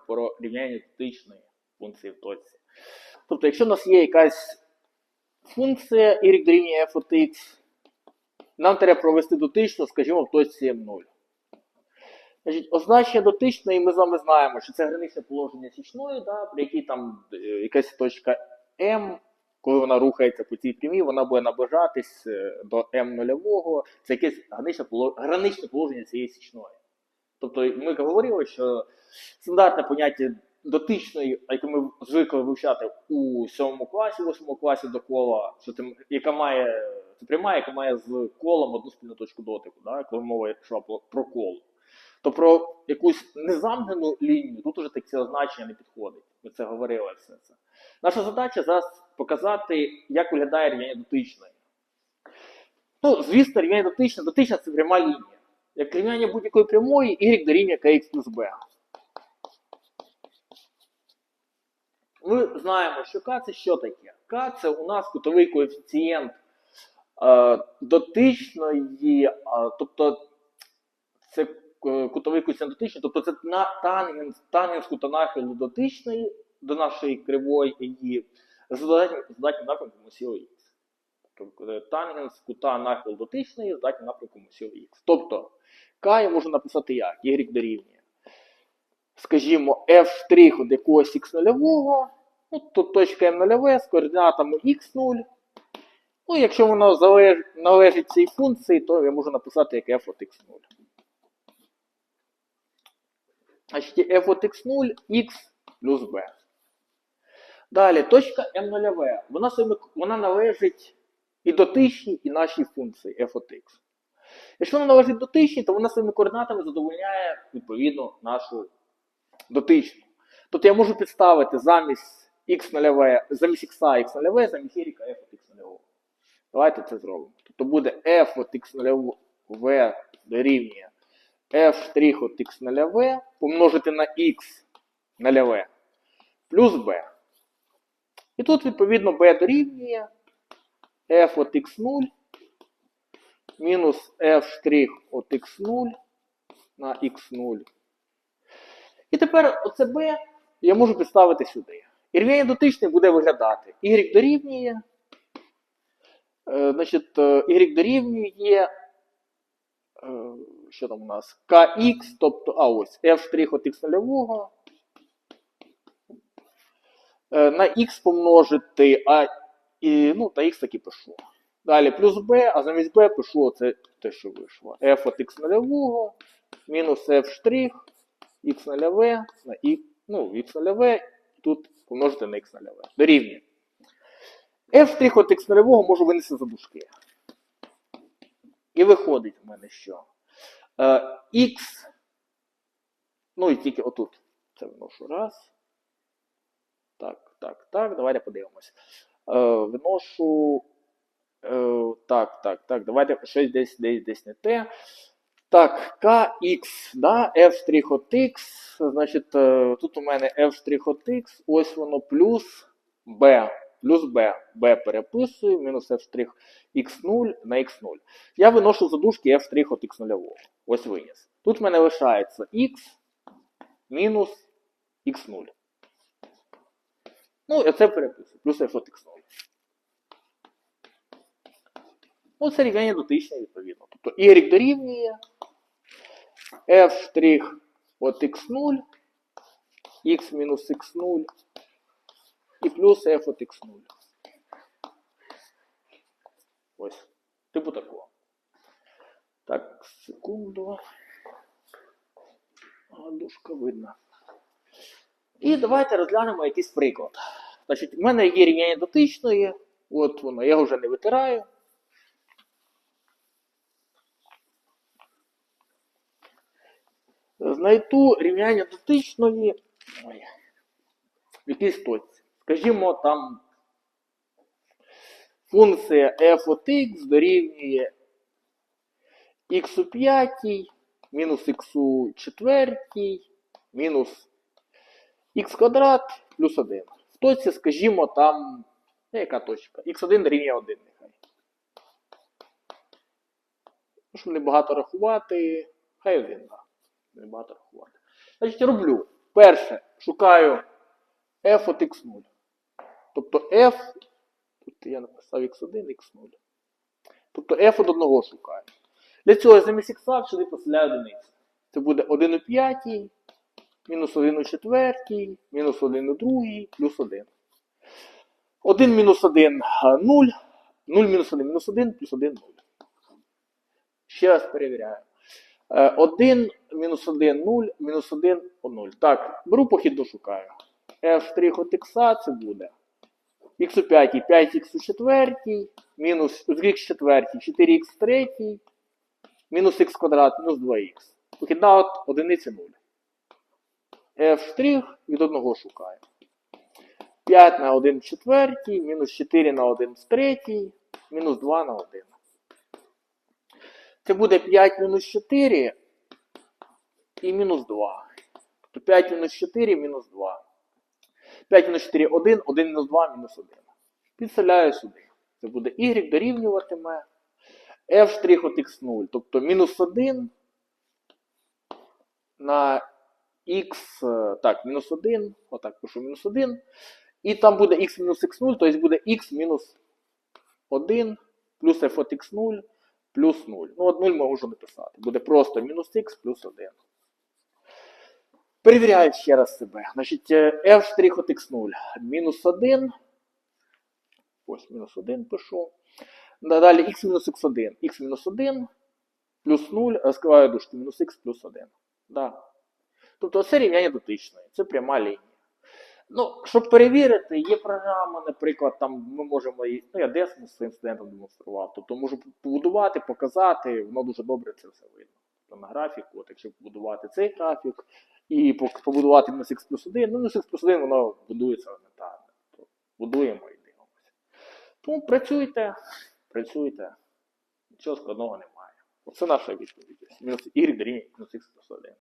говоримо про рівняння дотичної функції в точці. Тобто, якщо у нас є якась функція y дорівнює f от x, нам треба провести дотичну, скажімо, в точці m0. Значить, означення дотичної ми з вами знаємо, що це граничне положення січної, да, при якій там е, якась точка m, коли вона рухається по цій прямій, вона буде наближатись е, до m нульового. Це якесь граничне положення цієї січної. Тобто ми говорили, що стандартне поняття дотичної, яке ми звикли вивчати у сьомому класі, восьмому класі до кола, що це, яка має це пряма, яка має з колом одну спільну точку дотику, да, коли мова йшла про, коло. То про якусь незамкнену лінію тут уже таке означення не підходить. Ми це говорили все це. Наша задача зараз показати, як виглядає рівняння дотичної. Ну, звісно, рівняння дотичне, дотична це пряма лінія. Як рівняння будь-якої прямої, y дорівнює kx плюс b. Ми знаємо, що k це що таке? k це у нас кутовий коефіцієнт е, дотичної, е, тобто це е, кутовий коефіцієнт дотичної, тобто це на тангенс, тангенс кута нахилу дотичної до нашої кривої її з задатнім напрямком осі х. Тобто е, тангенс кута нахил дотичної з задатнім напрямком осі х. Тобто k я можу написати як? y дорівнює. Скажімо, f' від якогось x нульового, ну, тут точка m нульове з координатами x0. Ну, якщо воно залеж... належить цій функції, то я можу написати як f от x0. Значить, f от x0, x плюс b. Далі, точка m0. Вона, вона належить і дотичній, і нашій функції f от x. Якщо вона належить дотичній, то вона своїми координатами задовольняє відповідно нашу дотичну. Тобто я можу підставити замість x0, замість x x0, замість y f от x0. Давайте це зробимо. Тобто буде f от x0 дорівнює f' от x0 помножити на x нульове плюс b. І тут, відповідно, b дорівнює f от x0 мінус f' от x0 на x0. І тепер оце b я можу підставити сюди. І рівняння буде виглядати. y дорівнює. е, Значить, е, y дорівнює. е, Що там у нас? kx, тобто, а ось f' от x0 е, на x помножити, а і, ну, та x таки пишу. Далі плюс b, а замість b пишу оце те, що вийшло. f от x0 мінус f' x0 на і, ну, x0 тут помножити на x0. Дорівнює. f' от x0 можу винести за дужки. І виходить в мене що? Е, x, ну і тільки отут. Це виношу раз. Так, так, так. Давайте подивимось. Е, виношу. Е, так, так, так. Давайте щось десь десь десь не те. Так, kx, да, f' от x. Значить, е, тут у мене f' от x, ось воно плюс b. Плюс b. b переписую, мінус f' x0 на x0. Я виношу задушки f' от x0. Ось виніс. Тут в мене лишається x мінус x0. Ну, я це переписую. Плюс от x0. Ну, це рівняння дотичне, відповідно. Тобто y дорівнює f' от x0, x мінус x0 і плюс f от x0. Ось. Типу такого. Так, секунду. А, дужка видно. І давайте розглянемо якийсь приклад. Значить, в мене є рівняння дотичної. От воно, я вже не витираю. Знайду рівняння дотичної ой, в якійсь точці. Скажімо, там функція f от x дорівнює x у п'ятій, мінус x у четвертій, мінус x квадрат плюс 1. В точці, скажімо, там, ну, яка точка? x1 дорівнює 1 нехай. Щоб не багато рахувати, хай 1, так. Не багато рахувати. Значить, роблю. Перше, шукаю f от x0. Тобто f, тут я написав x1, x0. Тобто f от одного шукаю. Для цього я замість x сюди поставляю одиницю. Це буде 1 у п'ятій, мінус 1 у четвертій, мінус 1 у другій, плюс 1. 1 мінус 1 0, 0 мінус 1 мінус 1, плюс 1 0. Ще раз перевіряю. 1 мінус 1 0, мінус 1 по 0. Так, беру похідну шукаю. f' от x це буде x у 5, 5х у четвертій, мінус х четвертій, 4х в третій, мінус х квадрат, мінус 2х. Похідна от одиниці 0. F' від одного шукаю. 5 на 1 в четвертій, мінус 4 на 1 в третій, мінус 2 на 1. Це буде 5 мінус 4 і мінус 2. То 5 мінус 4 мінус 2. 5 мінус 4 1, 1 мінус 2 мінус 1. Підставляю сюди. Це буде y дорівнюватиме f' от x0. Тобто мінус 1 на x, так, мінус 1, отак пишу мінус 1. І там буде x мінус x0, тобто буде x мінус 1 плюс f от x0 плюс 0. Ну, от 0 можу написати. Буде просто мінус х плюс 1. Перевіряю ще раз себе. Значить, е, f' от x0 мінус 1. Ось мінус 1 пишу. Далі x мінус x1. x мінус 1 плюс 0. Розкриваю дужки мінус х плюс 1. Да. Тобто це рівняння дотичної. Це пряма лінія. Ну, щоб перевірити, є програма, наприклад, там ми можемо її, ну я Десмос своїм студентам демонстрував. Тобто можу побудувати, показати, воно дуже добре це все видно. Тобто на графіку, от якщо побудувати цей графік і побудувати мінус х плюс 1, ну мінус х плюс 1 воно будується елементарно. Тобто будуємо і дивимося. Тому працюйте, працюйте. Нічого складного немає. Оце наша відповідь. Мінус y мінус х плюс 1.